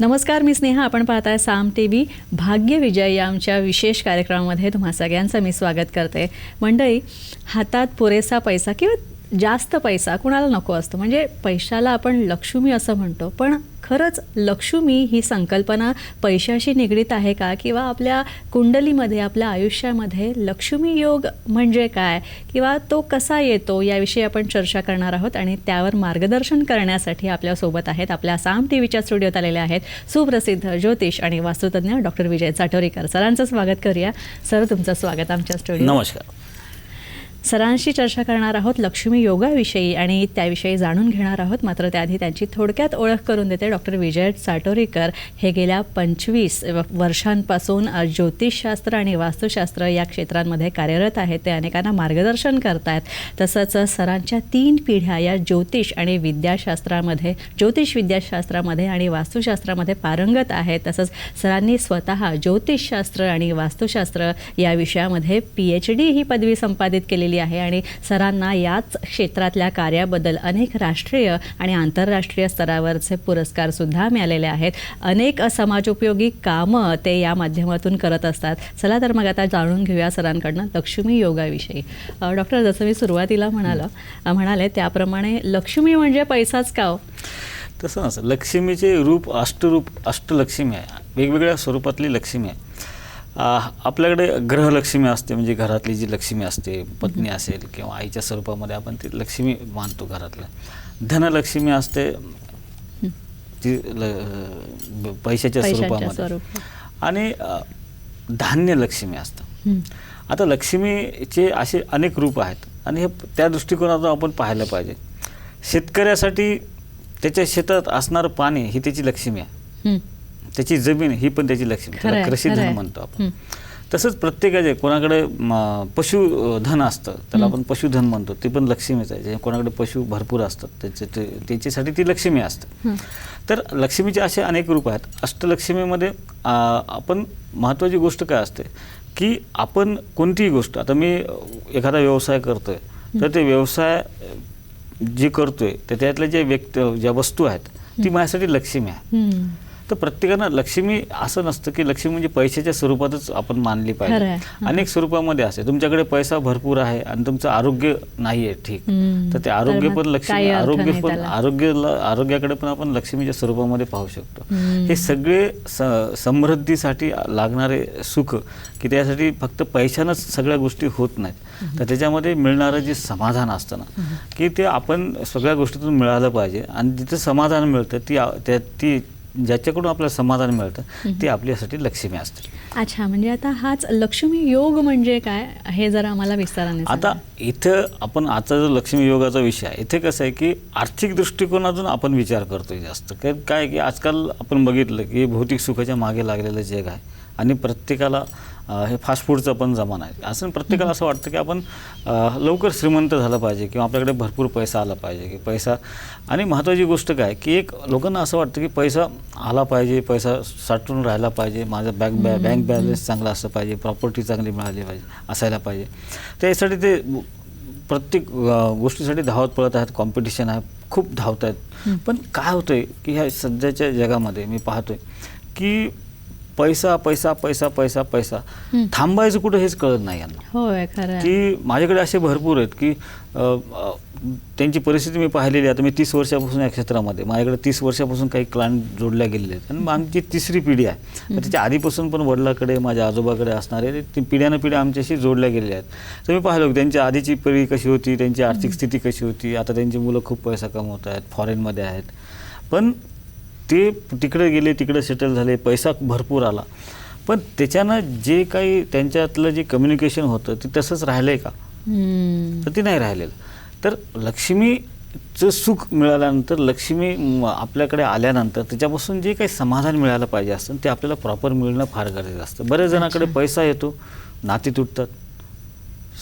नमस्कार मी स्नेहा. आपण पाहताय साम टी व्ही भाग्यविजय या आमच्या विशेष कार्यक्रमामध्ये तुम्हा सगळ्यांचं मी स्वागत करते. मंडळी हातात पुरेसा पैसा किंवा जास्त पैसा कुणाला नको असतो. म्हणजे पैशाला आपण लक्ष्मी असं म्हणतो पण खरंच लक्ष्मी ही संकल्पना पैशाशी निगडीत आहे का? किंवा आपल्या कुंडलीमध्ये आपल्या आयुष्यामध्ये लक्ष्मी योग म्हणजे काय? किंवा तो कसा येतो याविषयी आपण चर्चा करणार आहोत आणि त्यावर मार्गदर्शन करण्यासाठी आपल्यासोबत आहेत आपल्या साम टी व्हीच्या स्टुडिओत आलेले आहेत सुप्रसिद्ध ज्योतिष आणि वास्तुतज्ञ डॉक्टर विजय चाटोरीकर. सरांचं स्वागत करूया. सर तुमचं स्वागत आमच्या स्टुडिओ नमस्कार. सरांशी चर्चा करणार आहोत लक्ष्मी योगाविषयी आणि त्याविषयी जाणून घेणार आहोत. मात्र त्याआधी त्यांची थोडक्यात ओळख करून देते डॉक्टर विजय साटोरीकर. हे गेल्या पंचवीस वर्षांपासून ज्योतिषशास्त्र आणि वास्तुशास्त्र या क्षेत्रांमध्ये कार्यरत आहेत. ते अनेकांना मार्गदर्शन करतायत. तसंच सरांच्या तीन पिढ्या या ज्योतिष आणि विद्याशास्त्रामध्ये ज्योतिष विद्याशास्त्रामध्ये आणि वास्तुशास्त्रामध्ये पारंगत आहेत. तसंच सरांनी स्वतः ज्योतिषशास्त्र आणि वास्तुशास्त्र या विषयामध्ये पी एच डी ही पदवी संपादित केलेली आहे. आणि सरांना याच क्षेत्रातल्या कार्याबद्दल अनेक राष्ट्रीय आणि आंतरराष्ट्रीय स्तरावरचे पुरस्कार सुद्धा मिळालेले आहेत. अनेक समाजोपयोगी कामं ते या माध्यमातून करत असतात. चला तर मग आता जाणून घेऊया सरांकडनं लक्ष्मी योगाविषयी. डॉक्टर जसं मी सुरुवातीला म्हणालं म्हणाले त्याप्रमाणे लक्ष्मी म्हणजे पैसाच का हो? तसं नसं लक्ष्मीचे रूप अष्टरूप अष्टलक्ष्मी आहे. वेगवेगळ्या स्वरूपातली लक्ष्मी आहे. आपल्याकडे ग्रहलक्ष्मी असते म्हणजे घरातली जी लक्ष्मी असते पत्नी असेल किंवा आईच्या स्वरूपामध्ये आपण ती लक्ष्मी मानतो घरातल्या धनलक्ष्मी असते ती पैशाच्या स्वरूपामध्ये. आणि धान्य लक्ष्मी असतं. आता लक्ष्मीचे असे अनेक रूप आहेत आणि हे त्या दृष्टिकोनातून आपण पाहायला पाहिजे. शेतकऱ्यासाठी त्याच्या शेतात असणारं पाणी ही त्याची लक्ष्मी आहे. त्याची जमीन ही पण त्याची लक्ष्मी त्याला कृषी धन. म्हणतो आपण. तसंच प्रत्येकाचे कोणाकडे पशुधन असतं त्याला. आपण पशुधन म्हणतो ते पण लक्ष्मीच आहे जे कोणाकडे पशु भरपूर असतात त्याचे त्याच्यासाठी ती लक्ष्मी असते. तर लक्ष्मीचे असे अनेक रूप आहेत अष्टलक्ष्मीमध्ये आपण महत्त्वाची गोष्ट काय असते की आपण कोणतीही गोष्ट आता मी एखादा व्यवसाय करतोय तर ते व्यवसाय जे करतोय तर त्यातल्या जे व्यक्त ज्या वस्तू आहेत ती माझ्यासाठी लक्ष्मी आहे. तर प्रत्येकानं लक्ष्मी असं नसतं की लक्ष्मी म्हणजे पैशाच्या स्वरूपातच आपण मानली पाहिजे. अनेक स्वरूपामध्ये असते तुमच्याकडे पैसा भरपूर आहे आणि तुमचं आरोग्य नाही आहे ठीक. तर ते आरोग्य पण लक्ष्मी आरोग्य पण त्याला. आरोग्याला आरोग्याकडे पण आपण लक्ष्मीच्या स्वरूपामध्ये पाहू शकतो हं. सगळे समृद्धीसाठी लागणारे सुख की त्यासाठी फक्त पैशानंच सगळ्या गोष्टी होत नाहीत तर त्याच्यामध्ये मिळणारं जे समाधान असतं ना की ते आपण सगळ्या गोष्टीतून मिळालं पाहिजे आणि जिथं समाधान मिळतं ती ती ज्याच्याकडून आपल्याला समाधान मिळतं ती आपल्यासाठी लक्ष्मी असते अच्छा म्हणजे आता हाच लक्ष्मी योग म्हणजे काय? हे जरा आम्हाला विस्ताराने आता. इथं आपण आजचा जो लक्ष्मी योगाचा विषय आहे इथे कसं आहे की आर्थिक दृष्टिकोनातून आपण विचार करतोय जास्त. काय काय की आजकाल आपण बघितलं की भौतिक सुखाच्या मागे लागलेलं जग आहे आणि प्रत्येकाला हे फास्ट फूडचा पण जमाना आहे. असं प्रत्येकाला असं वाटतं की आपण लवकर श्रीमंत झालं पाहिजे किंवा आपल्याकडे भरपूर पैसा आला पाहिजे. की पैसा आणि महत्त्वाची गोष्ट काय की एक लोकांना असं वाटतं की पैसा आला पाहिजे पैसा साठवून राहायला पाहिजे माझा बँक बॅ बँक बॅलन्स चांगला असलं पाहिजे प्रॉपर्टी चांगली मिळाली पाहिजे असायला पाहिजे. त्यासाठी ते प्रत्येक गोष्टीसाठी धावत पळत आहेत कॉम्पिटिशन आहे खूप धावत आहेत. पण काय होतं आहे की ह्या सध्याच्या जगामध्ये मी पाहतोय की पैसा पैसा पैसा पैसा पैसा. थांबायचं कुठं हेच कळत नाही यांना. की माझ्याकडे असे भरपूर आहेत की त्यांची परिस्थिती मी पाहिलेली आहे. आता मी तीस वर्षापासून या क्षेत्रामध्ये माझ्याकडे तीस वर्षापासून काही क्लायंट जोडल्या गेलेले आहेत. आणि आमची तिसरी पिढी आहे. त्याच्या आधीपासून पण वडिलाकडे माझ्या आजोबाकडे असणारे ती पिढ्यानं पिढ्या आमच्याशी जोडल्या गेलेल्या आहेत. तर मी पाहिलं की त्यांच्या आधीची पिढी कशी होती त्यांची आर्थिक स्थिती कशी होती? आता त्यांची मुलं खूप पैसा कमवत आहेत फॉरेनमध्ये आहेत. पण ते तिकडे गेले तिकडे सेटल झाले पैसा भरपूर आला. पण त्याच्यानं जे काही त्यांच्यातलं जे कम्युनिकेशन होतं ते तसंच राहिलं आहे का. तर ते नाही राहिलेलं. तर लक्ष्मीचं सुख मिळाल्यानंतर लक्ष्मी आपल्याकडे आल्यानंतर त्याच्यापासून जे काही समाधान मिळालं पाहिजे असतं ते आपल्याला प्रॉपर मिळणं फार गरजेचं असतं. बऱ्याच जणांकडे पैसा येतो नाती तुटतात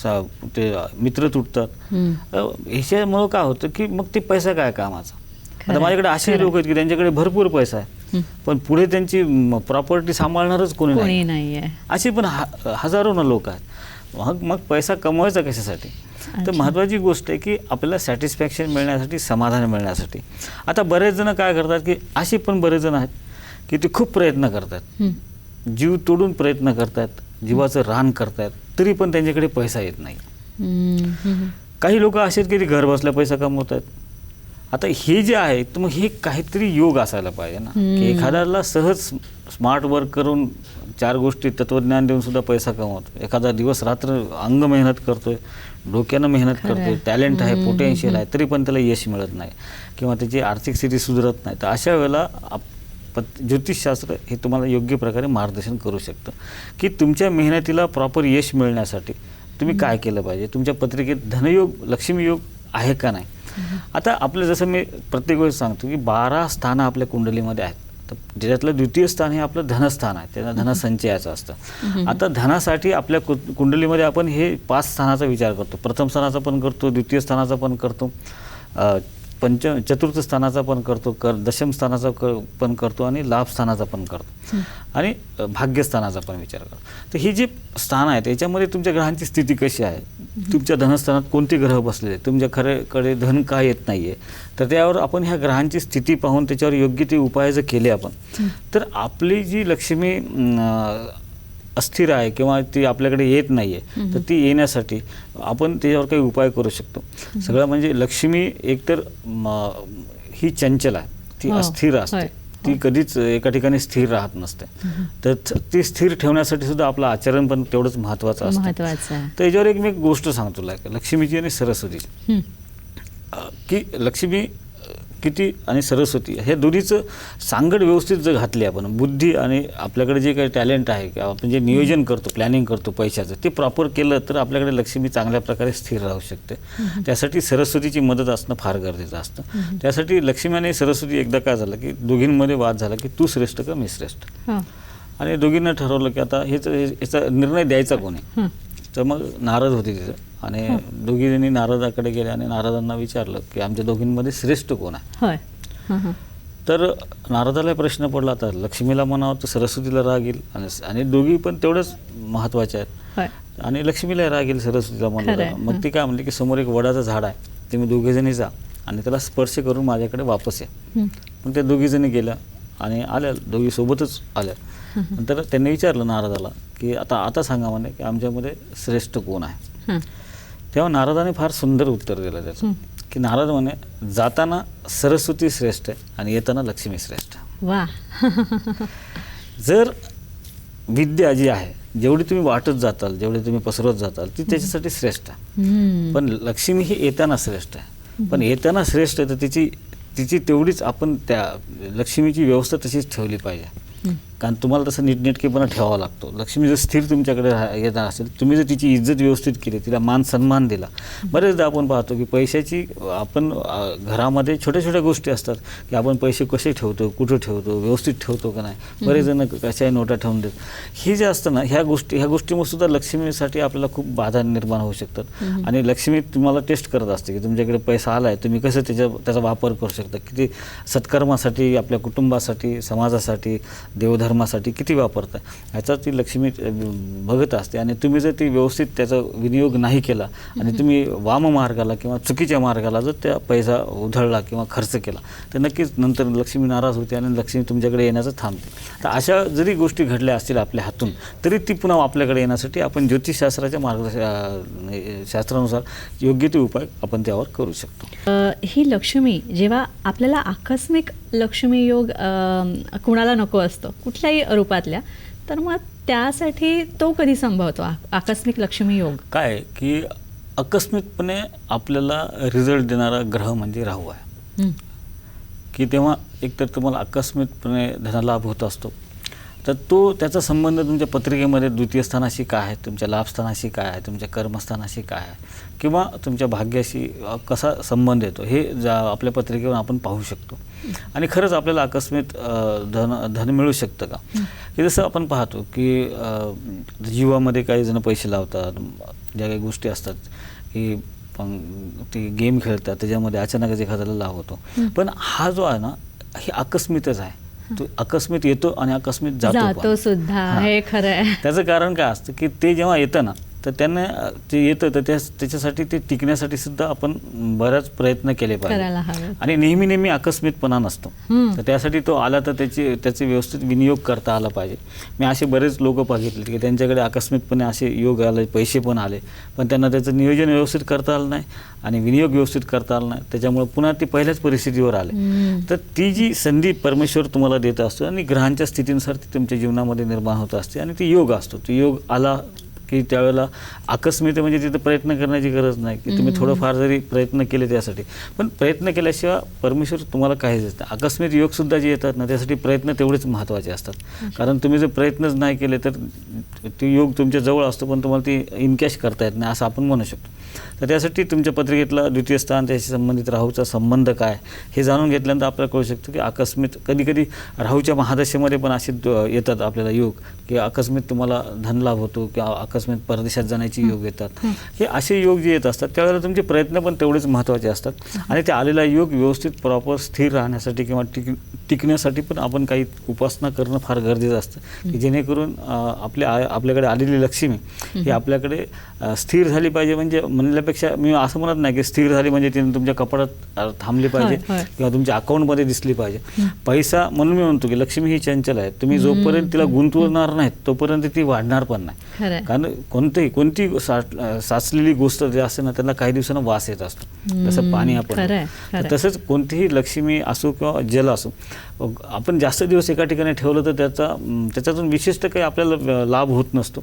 सा ते मित्र तुटतात. ह्याच्यामुळं काय होतं की मग ते पैसा काय कामाचा? आता माझ्याकडे असे. लोक आहेत की त्यांच्याकडे भरपूर पैसा आहे. पण पुढे त्यांची प्रॉपर्टी सांभाळणारच कोणी नाही. अशी पण हजारो ना लोक आहेत. मग मग पैसा कमवायचा कशासाठी? तर. महत्त्वाची गोष्ट आहे की आपल्याला सॅटिस्फॅक्शन मिळण्यासाठी समाधान मिळण्यासाठी. आता बरेच जण काय करतात की असे पण बरेच जण आहेत की ते खूप प्रयत्न करतात. जीव तोडून प्रयत्न करतात. जीवाचं रान करतात. तरी पण त्यांच्याकडे पैसा येत नाही. काही लोक असे आहेत की ते घर बसल्या पैसा कमवत आहेत आता हे जे आहे तर मग हे काहीतरी योग असायला पाहिजे ना. की. एखाद्याला सहज स्मार्ट वर्क करून चार गोष्टी तत्वज्ञान देऊन सुद्धा पैसा कमवतो. एखादा दिवस रात्र अंग मेहनत करतोय डोक्यानं मेहनत. करतोय टॅलेंट आहे पोटेन्शियल आहे तरी पण त्याला यश मिळत नाही किंवा त्याची आर्थिक स्थिती सुधारत नाही. तर अशा वेळेला ज्योतिषशास्त्र हे तुम्हाला योग्य प्रकारे मार्गदर्शन करू शकतं. की तुमच्या मेहनतीला प्रॉपर यश मिळण्यासाठी तुम्ही काय केलं पाहिजे? तुमच्या पत्रिकेत धनयोग लक्ष्मी योग आहे का नाही? आता आपलं जसं मी प्रत्येक वेळेस सांगतो की बारा स्थानं आपल्या कुंडलीमध्ये आहेत. तर ज्याच्यातलं द्वितीय स्थान हे आपलं धनस्थान आहे. त्यांना धनसंचयाचं असतं. आता धनासाठी आपल्या कु कुंडलीमध्ये आपण हे पाच स्थानाचा विचार करतो. प्रथम स्थानाचा पण करतो द्वितीय स्थानाचा पण करतो. पंच चतुर्थ स्थानाचा पण करतो कर दशम स्थानाचा क पण करतो आणि लाभ स्थानाचा पण करतो. आणि भाग्यस्थानाचा पण विचार करतो. तर ही जी स्थान आहेत याच्यामध्ये तुमच्या ग्रहांची स्थिती कशी आहे? तुमच्या धनस्थानात कोणते ग्रह बसलेले आहेत? तुमच्या खरेकडे धन का येत नाही आहे तर त्यावर आपण ह्या ग्रहांची स्थिती पाहून त्याच्यावर योग्य ते उपाय जर केले आपण तर आपली जी लक्ष्मी अस्थिर आहे किंवा ती आपल्याकडे येत नाही आहे तर ती येण्यासाठी आपण त्याच्यावर काही उपाय करू शकतो. सगळं म्हणजे लक्ष्मी एकतर ही चंचल आहे ती हो, अस्थिर असते. होय. ती कधीच एका ठिकाणी स्थिर राहत नसते. तर ती स्थिर ठेवण्यासाठी सुद्धा आपलं आचरण पण तेवढंच महत्त्वाचं असतं. महत्वाचं आहे. तर याच्यावर एक मी एक गोष्ट सांगतो लक्ष्मीची आणि सरस्वतीची हं. की लक्ष्मी किती आणि सरस्वती हे दोन्हीचं सांगड व्यवस्थित जर घातली आपण बुद्धी आणि आपल्याकडे जे काही टॅलेंट आहे किंवा आपण जे नियोजन करतो प्लॅनिंग करतो पैशाचं ते प्रॉपर केलं तर आपल्याकडे लक्ष्मी चांगल्या प्रकारे स्थिर राहू शकते. त्यासाठी सरस्वतीची मदत असणं फार गरजेचं असतं. त्यासाठी लक्ष्मी आणि सरस्वती एकदा काय झालं की दोघींमध्ये वाद झाला की तू श्रेष्ठ का मी श्रेष्ठ. आणि दोघींना ठरवलं की आता हेच याचा निर्णय द्यायचा कोणी. तर मग नारद होते तिथं. आणि दोघी जणी नारदाकडे गेले आणि नारदांना विचारलं की आमच्या दोघींमध्ये श्रेष्ठ कोण आहे. तर नारदाला प्रश्न पडला तर लक्ष्मीला म्हणावं तर सरस्वतीला राग येईल आणि आणि दोघी पण तेवढंच महत्त्वाच्या आहेत. आणि लक्ष्मीला राग येईल सरस्वतीला म्हणलं मग ती काय म्हणली की समोर एक वडाचं झाड आहे तुम्ही दोघे जणी जा आणि त्याला स्पर्श करून माझ्याकडे वापस या. मग त्या दोघी जणी गेल्या आणि आल्या दोघी सोबतच आल्या. नंतर त्यांनी विचारलं नारदाला की आता आता सांगा म्हणे की आमच्यामध्ये श्रेष्ठ कोण आहे. तेव्हा नारदाने फार सुंदर उत्तर दिलं त्याचं. की नारद म्हणे जाताना सरस्वती श्रेष्ठ आहे आणि येताना लक्ष्मी श्रेष्ठ. वा जर विद्या जी आहे जेवढी तुम्ही वाटत जाताल जेवढी तुम्ही पसरवत जाताल ती त्याच्यासाठी श्रेष्ठ आहे. पण लक्ष्मी ही येताना श्रेष्ठ आहे पण येताना श्रेष्ठ आहे तर तिची तिची तेवढीच आपण त्या लक्ष्मीची व्यवस्था तशीच ठेवली पाहिजे. कारण तुम्हाला तसं नीटनेटकेपणा ठेवावा लागतो. लक्ष्मी जर स्थिर तुमच्याकडे येणार असेल तुम्ही जर तिची इज्जत व्यवस्थित केली तिला मान सन्मान दिला बरेचदा आपण पाहतो की पैशाची आपण घरामध्ये छोट्या छोट्या गोष्टी असतात की आपण पैसे कसे ठेवतो कुठं ठेवतो व्यवस्थित ठेवतो का नाही बरेच जण कशाही नोटा ठेवून देत. हे जे असतं ना ह्या गोष्टी ह्या गोष्टीमुळे सुद्धा लक्ष्मीसाठी आपल्याला खूप बाधा निर्माण होऊ शकतात. आणि लक्ष्मी तुम्हाला टेस्ट करत असते की तुमच्याकडे पैसा आला आहे तुम्ही कसं त्याच्या त्याचा वापर करू शकता? किती सत्कर्मासाठी आपल्या कुटुंबासाठी समाजासाठी धर्मासाठी किती वापरताय? ह्याचा ती लक्ष्मी बघत असते आणि तुम्ही जर ती व्यवस्थित त्याचा विनियोग नाही केला आणि तुम्ही वाम मार्गाला किंवा चुकीच्या मार्गाला जर त्या पैसा उधळला किंवा खर्च केला तर नक्कीच नंतर लक्ष्मी नाराज होते आणि लक्ष्मी तुमच्याकडे येण्याचं थांबते. तर अशा जरी गोष्टी घडल्या असतील आपल्या हातून तरी ती पुन्हा आपल्याकडे येण्यासाठी आपण ज्योतिषशास्त्राच्या मार्ग शास्त्रानुसार योग्य ते उपाय आपण त्यावर करू शकतो. ही लक्ष्मी जेव्हा आपल्याला आकस्मिक लक्ष्मी योग कुणाला नको असतो? कुठल्याही रूपातल्या तर मग त्यासाठी तो कधी संभवतो? आकस्मिक लक्ष्मी योग? काय की आकस्मिकपणे आपल्याला रिझल्ट देणारा ग्रह म्हणजे राहू आहे. की तेव्हा एकतर तुम्हाला आकस्मिकपणे धनलाभ होत असतो तर तो त्याचा संबंध तुमच्या पत्रिकेमध्ये द्वितीय स्थानाशी काय आहे? तुमच्या लाभस्थानाशी काय आहे? तुमच्या कर्मस्थानाशी काय आहे? किंवा तुमच्या भाग्याशी कसा संबंध येतो? हे जा आपल्या पत्रिकेवर आपण पाहू शकतो. आणि खरंच आपल्याला आकस्मिक अ, धन धन मिळू शकतं का? की जसं आपण पाहतो की जीवामध्ये काही जण पैसे लावतात ज्या काही गोष्टी असतात की पण ती गेम खेळतात त्याच्यामध्ये अचानकच एखाद्याला लाभ होतो. पण हा जो आहे ना हे आकस्मितच आहे. तो अकस्मित येतो आणि अकस्मित जातो. जातो सुद्धा हां. हे खरं आहे त्याचं कारण काय असतं की ते जेव्हा येतं ना तर त्यांना ते येतं तर त्या त्याच्यासाठी ते टिकण्यासाठी सुद्धा आपण बराच प्रयत्न केले पाहिजे. आणि नेहमी नेहमी आकस्मितपणा नसतो. तर त्यासाठी तो आला तर त्याची त्याचे व्यवस्थित विनियोग करता आला पाहिजे. मी असे बरेच लोक बघितले की त्यांच्याकडे आकस्मितपणे असे योग आले पैसे पण आले. पण त्यांना त्याचं नियोजन व्यवस्थित करता आलं नाही आणि विनियोग व्यवस्थित करता आला नाही. त्याच्यामुळे पुन्हा ते पहिल्याच परिस्थितीवर आले. तर ती जी संधी परमेश्वर तुम्हाला देत असतो आणि ग्रहांच्या स्थितीनुसार ती तुमच्या जीवनामध्ये निर्माण होत असते आणि ती योग असतो. तो योग आला की त्यावेळेला आकस्मित म्हणजे तिथं प्रयत्न करण्याची गरज नाही की तुम्ही थोडंफार जरी प्रयत्न केले त्यासाठी. पण प्रयत्न केल्याशिवाय परमेश्वर तुम्हाला काहीच देत नाही. आकस्मिक योगसुद्धा जे येतात ना त्यासाठी प्रयत्न तेवढेच महत्त्वाचे असतात. कारण तुम्ही जर प्रयत्नच नाही केले तर ते योग तुमच्या जवळ असतो पण तुम्हाला ती इनकॅश करता येत नाही असं आपण म्हणू शकतो. तर त्यासाठी तुमच्या पत्रिकेतला द्वितीय स्थान त्याशी संबंधित राहूचा संबंध काय? हे जाणून घेतल्यानंतर आपल्याला कळू शकतं की आकस्मित कधी कधी राहूच्या महादशेमध्ये पण असे येतात आपल्याला योग की अकस्मित तुम्हाला धनलाभ होतो किंवा अकस्मित परदेशात जाण्याचे योग येतात. हे. असे योग जे येत असतात त्यावेळेला तुमचे प्रयत्न पण तेवढेच महत्त्वाचे असतात. आणि ते आलेला योग व्यवस्थित प्रॉपर स्थिर राहण्यासाठी किंवा टिक टिकण्यासाठी पण आपण काही उपासना करणं फार गरजेचं असतं. की जेणेकरून आपल्या आ- आपल्याकडे आलेली लक्ष्मी ही आपल्याकडे स्थिर झाली पाहिजे. म्हणजे म्हणण्यापेक्षा मी असं म्हणत नाही की स्थिर झाली म्हणजे तिने तुमच्या कपाडात अं, थांबली पाहिजे. किंवा तुमच्या अकाउंटमध्ये दिसली पाहिजे. पैसा म्हणून मी म्हणतो की लक्ष्मी ही चंचल आहे. तुम्ही जोपर्यंत तिला गुंतवणार नाहीत तोपर्यंत ती वाढणार पण नाही. कारण कोणतेही कोणती साचलेली गोष्ट जे असते ना त्यांना काही दिवसानं वास येत असतो. जसं पाणी आपण. तसंच कोणतीही लक्ष्मी असो किंवा जल असो आपण जास्त दिवस एका ठिकाणी ठेवलं तर त्याचा त्याच्यातून विशिष्ट काही आपल्याला लाभ होत नसतो.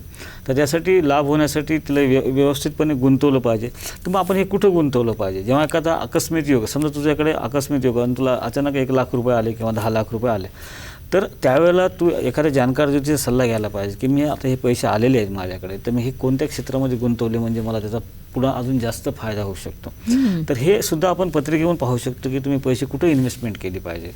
तर त्यासाठी लाभ होण्यासाठी तिला व्य व्यवस्थितपणे गुंतवलं पाहिजे. तर मग आपण हे कुठं गुंतवलं पाहिजे? जेव्हा एखादा आकस्मिक योग समजा तुझ्याकडे आकस्मिक योग आणि तुला अचानक एक लाख रुपये आले किंवा दहा लाख रुपये आले तर त्यावेळेला तू एखाद्या जाणकार ज्योतीचा सल्ला घ्यायला पाहिजे की मी आता हे पैसे आलेले आहेत माझ्याकडे तर मी हे कोणत्या क्षेत्रामध्ये गुंतवले म्हणजे मला त्याचा पुढं अजून जास्त फायदा होऊ शकतो. तर हे सुद्धा आपण पत्रिकेवरून पाहू शकतो की तुम्ही पैसे कुठे इन्व्हेस्टमेंट केली पाहिजे?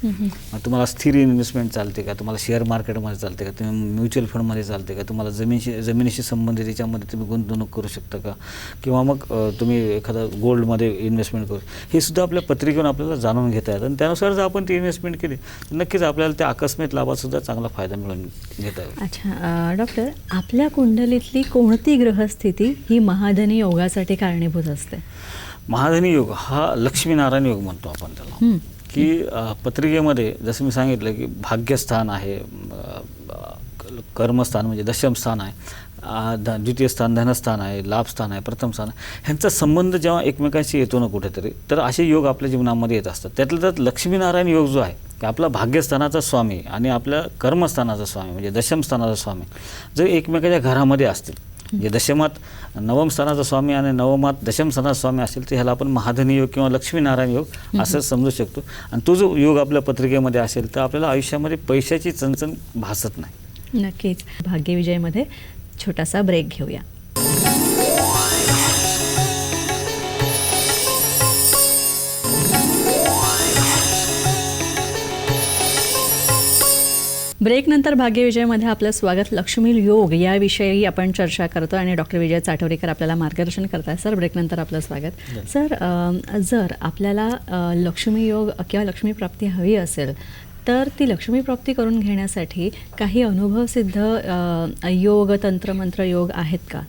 तुम्हाला स्थिर इन्व्हेस्टमेंट चालते का? तुम्हाला शेअर मार्केटमध्ये चालते का? तुम्ही म्युच्युअल फंडमध्ये चालते का? तुम्हाला जमीनशी जमिनीशी संबंधित याच्यामध्ये तुम्ही गुंतवणूक करू शकता का? किंवा मग तुम्ही एखादा गोल्डमध्ये इन्व्हेस्टमेंट करू हे सुद्धा आपल्या पत्रिकेवरून आपल्याला जाणून घेता येतं. आणि त्यानुसार जर आपण ती इन्व्हेस्टमेंट केली तर नक्कीच आपल्याला त्या आकस्मिक लाभात सुद्धा चांगला फायदा मिळून घेता येईल. अच्छा डॉक्टर आपल्या कुंडलीतली कोणती ग्रहस्थिती ही महाधनी योगासाठी कारणीभूत असते. महाधनी योग हा लक्ष्मीनारायण योग म्हणतो आपण त्याला. की पत्रिकेमध्ये जसं मी सांगितलं की भाग्यस्थान आहे कर्मस्थान म्हणजे दशम स्थान आहे द्वितीय स्थान धनस्थान आहे लाभस्थान आहे प्रथम स्थान आहे. ह्यांचा संबंध जेव्हा एकमेकांशी येतो ना कुठेतरी तर असे योग आपल्या जीवनामध्ये येत असतात. त्यातल्या त्यात लक्ष्मीनारायण योग जो आहे की आपला भाग्यस्थानाचा स्वामी आणि आपल्या कर्मस्थानाचा स्वामी म्हणजे दशम स्थानाचा स्वामी जर एकमेकाच्या घरामध्ये असतील. म्हणजे दशमात नवम स्थानाचा स्वामी आणि नवमात दशम स्थानाचा स्वामी असेल तर ह्याला आपण महाधनी योग किंवा लक्ष्मीनारायण योग असं समजू शकतो. आणि तो जो योग आपल्या पत्रिकेमध्ये असेल तर आपल्याला आयुष्यामध्ये पैशाची चणचण भासत नाही. नक्कीच. भाग्यविजयमध्ये छोटासा ब्रेक घेऊया. ब्रेकनंतर भाग्यविजयमध्ये आपलं स्वागत. लक्ष्मी योग याविषयी आपण चर्चा करतो आणि डॉक्टर विजय चाटोरेकर आपल्याला मार्गदर्शन करतात सर ब्रेकनंतर आपलं स्वागत. सर जर आपल्याला लक्ष्मी योग किंवा लक्ष्मी प्राप्ती हवी असेल तर ती लक्ष्मी प्राप्ती करून घेण्यासाठी काही अनुभवसिद्ध योग तंत्रमंत्र योग आहेत का?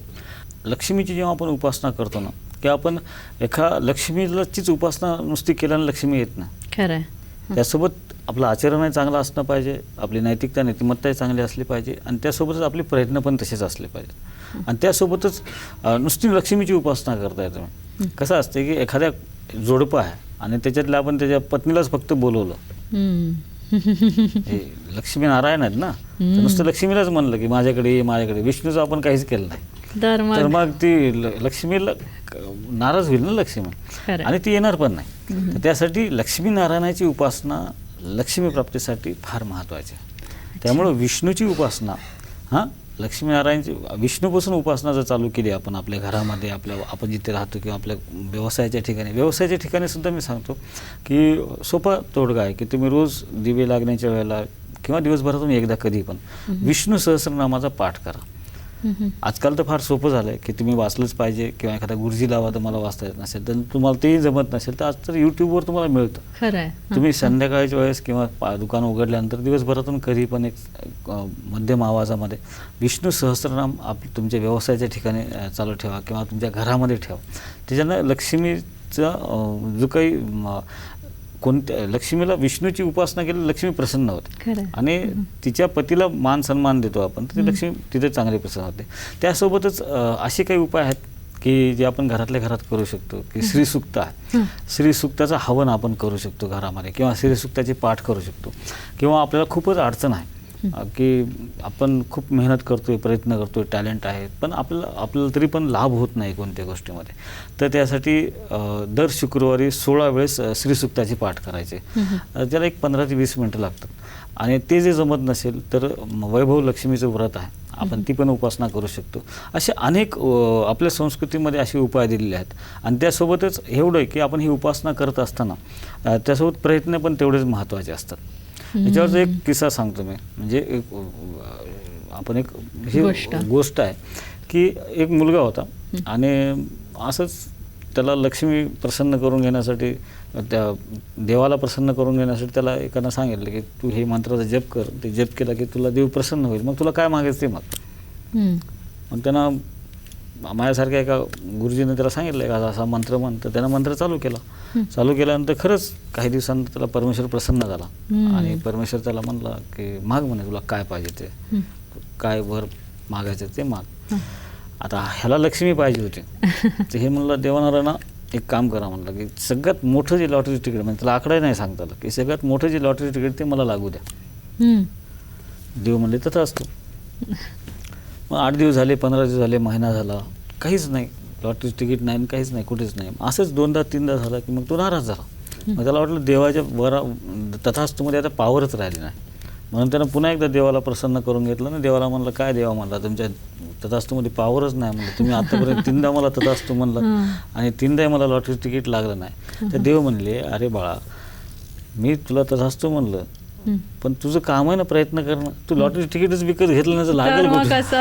लक्ष्मीची जेव्हा आपण उपासना करतो ना की आपण एका लक्ष्मीलाचीच उपासना नुसती केल्यानं लक्ष्मी येत नाही. खरं आहे त्यासोबत आपलं आचरणही चांगलं असणं पाहिजे आपली नैतिकता नीतिमत्ताही चांगली असली पाहिजे आणि त्यासोबतच आपले प्रयत्न पण तसेच असले पाहिजेत. आणि त्यासोबतच नुसती लक्ष्मीची उपासना करताय तुम्ही. कसं असते की एखाद्या जोडपं आहे आणि त्याच्यातल्या आपण त्याच्या पत्नीलाच फक्त बोलवलं. हे. लक्ष्मी नारायण आहेत ना? नुसतं लक्ष्मीलाच म्हणलं की माझ्याकडे ये माझ्याकडे विष्णूचं आपण काहीच केलं नाही. तर मग? ती लक्ष्मीला नाराज होईल ना लक्ष्मी. आणि ती येणार पण नाही. त्यासाठी लक्ष्मी नारायणाची उपासना लक्ष्मी प्राप्तीसाठी फार महत्त्वाची आहे त्यामुळं विष्णूची उपासना हां लक्ष्मीनारायणची विष्णूपासून उपासना जर चालू केली आपण आपल्या घरामध्ये आपल्या आपण जिथे राहतो किंवा आपल्या व्यवसायाच्या ठिकाणी व्यवसायाच्या ठिकाणी सुद्धा मी सांगतो की सोपा तोडगा आहे की तुम्ही रोज दिवे लागण्याच्या वेळेला किंवा दिवसभरातून एकदा कधी पण विष्णू सहस्रनामाचा पाठ करा. आजकाल तर फार सोपं झालं आहे की तुम्ही वाचलंच पाहिजे किंवा एखादा गुरुजी लावा तर मला वाचता येत नसेल तर तुम्हाला तेही जमत नसेल तर आज तर यूट्यूबवर तुम्हाला मिळतं. खरं. तुम्ही संध्याकाळच्या वेळेस किंवा दुकान उघडल्यानंतर दिवसभरातून कधी पण एक मध्यम आवाजामध्ये विष्णू सहस्त्रनाम आप तुमच्या व्यवसायाच्या ठिकाणी चालू ठेवा किंवा तुमच्या घरामध्ये ठेवा. त्याच्यानं लक्ष्मीचा जो काही कोणत्या लक्ष्मीला विष्णूची उपासना केली लक्ष्मी प्रसन्न होते. आणि तिच्या पतीला मान सन्मान देतो आपण तर ती लक्ष्मी तिथे चांगली प्रसन्न होते. त्यासोबतच असे काही उपाय आहेत की जे आपण घरातल्या घरात करू शकतो की श्रीसुक्त आहे. श्रीसुक्ताचं हवन आपण करू शकतो घरामध्ये किंवा श्रीसुक्ताचे पाठ करू शकतो किंवा आपल्याला खूपच अडचण आहे. की आपण खूप मेहनत करतोय प्रयत्न करतोय टॅलेंट आहे पण आपल्याला आपल्याला तरी पण लाभ होत नाही कोणत्या गोष्टीमध्ये. तर त्यासाठी दर शुक्रवारी सोळा वेळेस श्रीसुक्ताचे पाठ करायचे. त्याला एक पंधरा ते वीस मिनटं लागतात. आणि ते जे जमत नसेल तर वैभव लक्ष्मीचं व्रत आहे. आपण ती पण उपासना करू शकतो. असे अनेक आपल्या संस्कृतीमध्ये असे उपाय दिलेले आहेत. आणि त्यासोबतच एवढं आहे की आपण ही उपासना करत असताना त्यासोबत प्रयत्न पण तेवढेच महत्त्वाचे असतात. याच्यावरचा एक किस्सा सांगतो मी. म्हणजे एक आपण एक ही गोष्ट. आहे की एक मुलगा होता आणि असंच त्याला लक्ष्मी प्रसन्न करून घेण्यासाठी त्या देवाला प्रसन्न करून घेण्यासाठी त्याला एकानं सांगितलं की तू हे मंत्राचा जप कर. ते जप केला की तुला देव प्रसन्न होईल. मग तुला काय मागायचं ते माग. मग त्यानं माझ्यासारख्या एका गुरुजीने त्याला सांगितलं का असा मंत्र म्हण. तर त्यानं मंत्र चालू केला. चालू केल्यानंतर खरंच काही दिवसांनंतर त्याला परमेश्वर प्रसन्न झाला. आणि परमेश्वर त्याला म्हणला की माग म्हणे तुला काय पाहिजे ते. काय वर मागायचं ते माग. आता ह्याला लक्ष्मी पाहिजे होती. तर हे म्हणलं देवानारायणा एक काम करा म्हणलं की सगळ्यात मोठं जे लॉटरी तिकीट म्हणजे त्याला आकडाही नाही सांगता आलं की सगळ्यात मोठं जे लॉटरी तिकीट ते मला लागू द्या. देव म्हणले तथा असतो. मग आठ दिवस झाले पंधरा दिवस झाले महिना झाला. काहीच नाही. लॉटरी तिकीट नाही आणि काहीच नाही कुठेच नाही. असंच दोनदा तीनदा झालं की मग तो नाराज झाला. मग त्याला वाटलं देवाच्या वर तथास्तूमध्ये आता पावरच राहिली नाही. म्हणून त्यानं पुन्हा एकदा देवाला प्रसन्न करून घेतलं ना देवाला म्हणलं काय देवा म्हणला तुमच्या तथास्तूमध्ये पावरच नाही म्हणलं. तुम्ही आतापर्यंत तीनदा मला तथास्तू म्हणलं. आणि तीनदाही मला लॉटरी तिकीट लागलं नाही. तर देव म्हणले अरे बाळा मी तुला तथास्तू म्हणलं. पण तुझं काम आहे ना प्रयत्न करणं. तू लॉटरी तिकीटच विकत घेतलं तर लागेल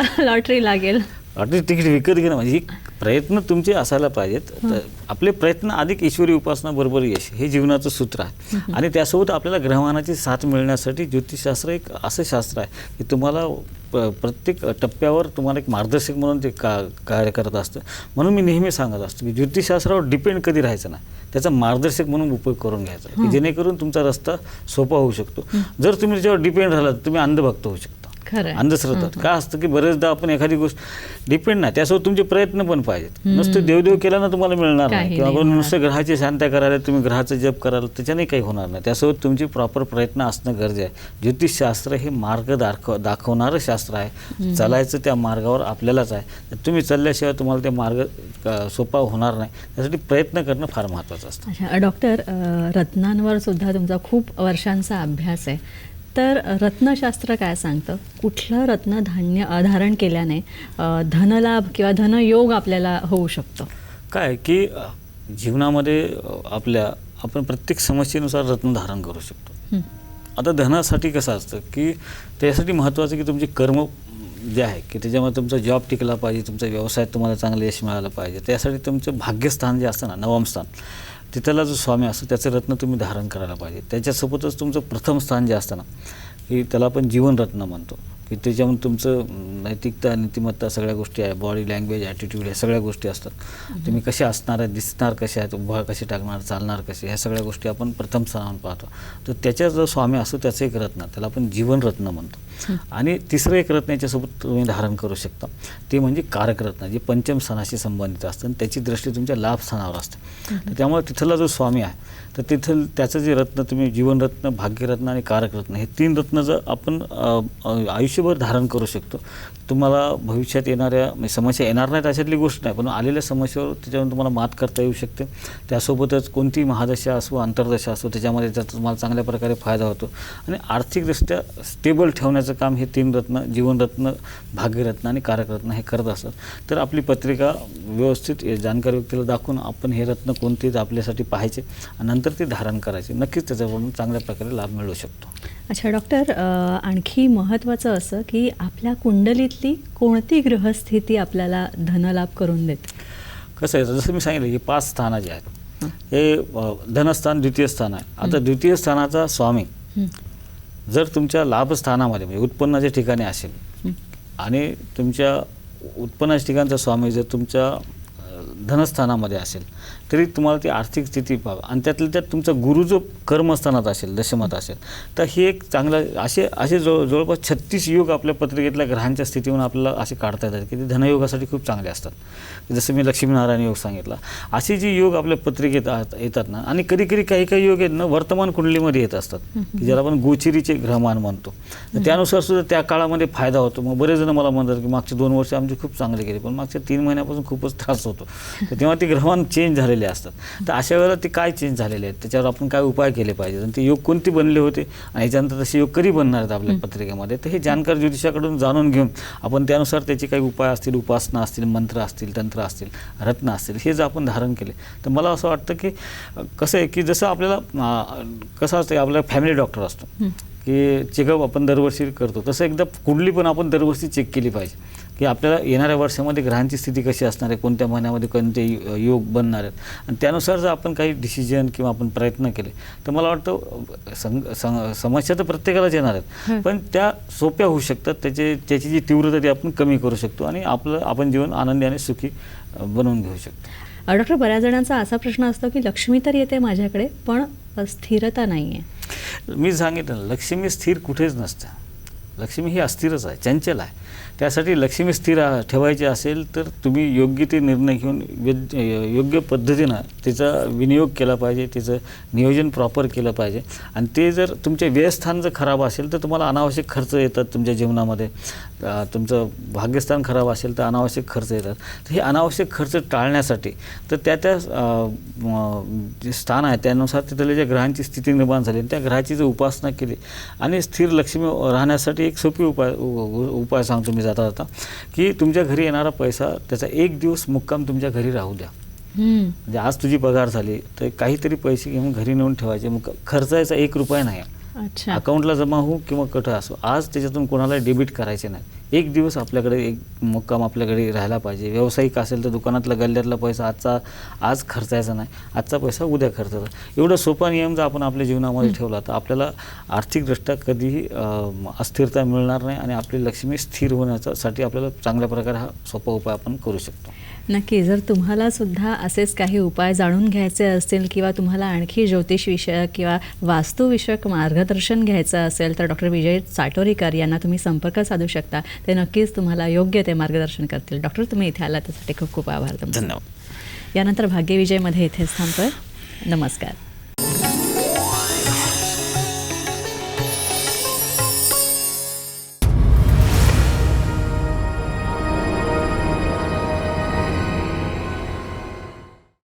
लॉटरी लागेल. लॉटरी तिकीट विकत घेणं म्हणजे ही प्रयत्न तुमचे असायला पाहिजेत. तर आपले प्रयत्न अधिक ईश्वरी उपासना बरोबर यश हे जीवनाचं सूत्र आहे. आणि त्यासोबत आपल्याला ग्रहमानाची साथ मिळण्यासाठी ज्योतिषशास्त्र एक असं शास्त्र आहे की तुम्हाला प्रत्येक टप्प्यावर तुम्हाला एक मार्गदर्शक म्हणून ते का कार्य करत असतं. म्हणून मी नेहमी सांगत असतो की ज्योतिषशास्त्रावर डिपेंड कधी राहायचं नाही. त्याचा मार्गदर्शक म्हणून उपयोग करून घ्यायचा. की जेणेकरून तुमचा रस्ता सोपा होऊ शकतो. जर तुम्ही त्याच्यावर डिपेंड राहिलात तर तुम्ही अंधभक्त होऊ शकता. खरं आहे. अंधश्रद्धात का असतं की बरेचदा आपण एखादी गोष्ट डिपेंड नाही त्यासोबत तुमचे प्रयत्न पण पाहिजेत. नुसतं देवदेव केल्यानं तुम्हाला मिळणार नाही. किंवा नाही आपण. नुसतं ग्रहाची शांत्या करायला तुम्ही ग्रहाचं जप कराल त्याच्याने काही होणार नाही. त्यासोबत तुमची प्रॉपर प्रयत्न असणं गरजे आहे. ज्योतिषशास्त्र हे मार्ग दाखव दाखवणारं शास्त्र आहे. चालायचं त्या मार्गावर आपल्यालाच आहे. तर तुम्ही चालल्याशिवाय तुम्हाला ते मार्ग अ, सोपा होणार नाही. त्यासाठी प्रयत्न करणं फार महत्त्वाचं असतं. अच्छा डॉक्टर अ, रत्नांवर सुद्धा तुमचा खूप वर्षांचा अभ्यास आहे. तर रत्नशास्त्र काय सांगतं? कुठलं रत्न धान्य धारण केल्याने धनलाभ किंवा धनयोग आपल्याला होऊ शकतो? काय की जीवनामध्ये आपल्या आपण प्रत्येक समस्येनुसार रत्न धारण करू शकतो. आता धनासाठी कसं असतं की त्यासाठी महत्त्वाचं की तुमचे कर्म जे आहे की त्याच्यामध्ये तुमचा जॉब टिकला पाहिजे तुमचा व्यवसायात तुम्हाला चांगलं यश मिळालं पाहिजे. त्यासाठी तुमचं भाग्यस्थान जे असतं ना नवम स्थान तिथला जो स्वामी असतो त्याचं रत्न तुम्ही धारण करायला पाहिजे. त्याच्यासोबतच तुमचं प्रथम स्थान जे असतं ना की त्याला आपण जीवनरत्न म्हणतो. की त्याच्यामध्ये तुमचं नैतिकता नीतिमत्ता सगळ्या गोष्टी आहे बॉडी लँग्वेज ॲटिट्यूड ह्या सगळ्या गोष्टी असतात. तुम्ही कसे असणार आहे दिसणार कसे आहेत उभा कसे टाकणार चालणार कसे ह्या सगळ्या गोष्टी आपण प्रथम स्थानावर पाहतो. तर त्याच्या जो स्वामी असतो त्याचं एक रत्न त्याला आपण जीवनरत्न म्हणतो. आणि तिसरं एक रत्न याच्यासोबत तुम्ही धारण करू शकता. ते म्हणजे कारकरत्न जे पंचम स्थानाशी संबंधित असतं आणि त्याची दृष्टी तुमच्या लाभ स्थानावर असते. तर त्यामुळे तिथला जो स्वामी आहे तर तिथं त्याचं जे रत्न तुम्ही जीवनरत्न भाग्यरत्न आणि कारकरत्न हे तीन रत्न जर आपण आयुष्य आयुष्यभर धारण करू शकतो. तुम्हाला भविष्यात येणाऱ्या म्हणजे समस्या येणार नाहीत अशातली गोष्ट नाही पण आलेल्या समस्येवर त्याच्यावर तुम्हाला मात करता येऊ शकते. त्यासोबतच कोणती महादशा असो अंतर्दशा असो त्याच्यामध्ये त्याचा तुम्हाला चांगल्या प्रकारे फायदा होतो. आणि आर्थिकदृष्ट्या स्टेबल ठेवण्याचं काम हे तीन रत्न जीवनरत्न भाग्यरत्न आणि कारकरत्न हे करत असतात. तर आपली पत्रिका व्यवस्थित जाणकार व्यक्तीला दाखवून आपण हे रत्न कोणते आपल्यासाठी पाहायचे आणि नंतर ते धारण करायचे. नक्कीच त्याच्याकडून चांगल्या प्रकारे लाभ मिळू शकतो. अच्छा डॉक्टर आणखी महत्त्वाचं असं असं की आपल्या कुंडलीतली कोणती ग्रहस्थिती आपल्याला धनलाभ करून देते? कसं आहे जसं मी सांगितलं की पाच स्थानं जे आहेत हे धनस्थान द्वितीय स्थान आहे. आता द्वितीय स्थानाचा स्वामी जर तुमच्या लाभस्थानामध्ये म्हणजे उत्पन्नाच्या ठिकाणी असेल आणि तुमच्या उत्पन्नाच्या ठिकाणचा स्वामी जर तुमच्या धनस्थानामध्ये असेल तरी तुम्हाला ती आर्थिक स्थिती पाहा आणि त्यातल्या त्यात तुमचा गुरु जो कर्मस्थानात असेल दशमात असेल तर ही एक चांगला असे असे जवळ जवळपास छत्तीस योग आपल्या पत्रिकेतल्या ग्रहांच्या स्थितीवरून आपल्याला असे काढता येतात की ते धनयोगासाठी खूप चांगले असतात. जसं मी लक्ष्मीनारायण योग सांगितला. असे जे योग आपल्या पत्रिकेत येतात ना आणि कधी कधी काही काही योग आहेत ना वर्तमान कुंडलीमध्ये येत असतात की ज्याला आपण गोचिरीचे ग्रहमान म्हणतो. तर त्यानुसार सुद्धा त्या काळामध्ये फायदा होतो. मग बरेच जण मला म्हणतात की मागचे दोन वर्ष आमचे खूप चांगले गेले पण मागच्या तीन महिन्यापासून खूपच त्रास होतो. तर तेव्हा ते ग्रहमान चेंज झालेले असतात. तर अशा वेळेला ते काय चेंज झालेले आहेत? त्याच्यावर आपण काय उपाय केले पाहिजेत? आणि ते योग कोणते बनले होते? आणि याच्यानंतर तसे योग कधी बनणार आहेत आपल्या पत्रिकेमध्ये? तर हे जाणकार ज्योतिषाकडून जाणून घेऊन आपण त्यानुसार त्याचे काही उपाय असतील उपासना असतील मंत्र असतील तंत्र असतील रत्न असतील हे जर आपण धारण केले तर मला असं वाटतं की कसं आहे की जसं आपल्याला कसं असतं आपला फॅमिली डॉक्टर असतो. की चेकअप आपण दरवर्षी करतो. तसं एकदा कुंडली पण आपण दरवर्षी चेक केली पाहिजे. की आपल्याला येणाऱ्या वर्षामध्ये ग्रहांची स्थिती कशी असणार आहे कोणत्या महिन्यामध्ये कोणते योग बनणार आहेत. आणि त्यानुसार जर आपण काही डिसिजन किंवा आपण प्रयत्न केले तर मला वाटतं समस्या तर प्रत्येकालाच येणार. आहेत. पण त्या सोप्या होऊ शकतात. त्याचे त्याची जी तीव्रता ती आपण कमी करू शकतो आणि आपलं आपण जीवन आनंदी आणि सुखी बनवून घेऊ शकतो. डॉक्टर बऱ्याच जणांचा असा प्रश्न असतो की लक्ष्मी तर येते माझ्याकडे पण स्थिरता नाही आहे मी सांगितलं लक्ष्मी स्थिर कुठेच नसतं. लक्ष्मी ही अस्थिरच आहे चंचल आहे. त्यासाठी लक्ष्मी स्थिर ठेवायची असेल तर तुम्ही योग्य ते निर्णय घेऊन योग्य पद्धतीनं तिचा विनियोग केला पाहिजे तिचं नियोजन प्रॉपर केलं पाहिजे. आणि ते जर तुमचे व्ययस्थान जर खराब असेल तर तुम्हाला अनावश्यक खर्च येतात तुमच्या जीवनामध्ये. तुमचं भाग्यस्थान खराब असेल तर अनावश्यक खर्च येतात. तर हे अनावश्यक खर्च टाळण्यासाठी तर त्या त्या जे स्थान आहे त्यानुसार तिथल्या ज्या ग्रहांची स्थिती निर्माण झाली त्या ग्रहाची जर उपासना केली आणि स्थिर लक्ष्मी राहण्यासाठी एक सोपी उपाय उपाय सांगतो मी जाता जाता की तुमच्या घरी येणारा पैसा त्याचा एक दिवस मुक्काम तुमच्या घरी राहू द्या. म्हणजे आज तुझी पगार झाली तर काहीतरी पैसे घेऊन घरी नेऊन ठेवायचे. मग खर्चायचा एक रुपया नाही. अच्छा. अकाउंटला जमा हो किंवा कट असो आज त्याच्यातून कोणाला डेबिट करायचे नाही. एक दिवस आपल्याकडे एक मुक्काम आपल्याकडे राहायला पाहिजे. व्यावसायिक असेल तर दुकानातला गल्ल्यातला पैसा आजचा आज खर्चायचा नाही. आजचा पैसा उद्या खर्चायचा. एवढा सोपा नियम जर आपण आपल्या जीवनामध्ये ठेवला तर आपल्याला आर्थिकदृष्ट्या कधीही अस्थिरता मिळणार नाही आणि आपली लक्ष्मी स्थिर होण्यासाठी आपल्याला चांगल्या प्रकारे हा सोपा उपाय आपण करू शकतो. नक्की जर तुम्हाला सुद्धा असेच काही उपाय जाणून घ्यायचे असतील किंवा तुम्हाला आणखी ज्योतिष विषयक किंवा वास्तुविषयक मार्गदर्शन घ्यायचं असेल तर डॉक्टर विजय चाटोरीकर यांना तुम्ही संपर्क साधू शकता. ते नक्कीच तुम्हाला योग्य ते मार्गदर्शन करतील. डॉक्टर तुम्ही इथे आला त्यासाठी खूप खूप आभार धन्यवाद. यानंतर भाग्यविजयमध्ये इथेच थांबतोय. नमस्कार.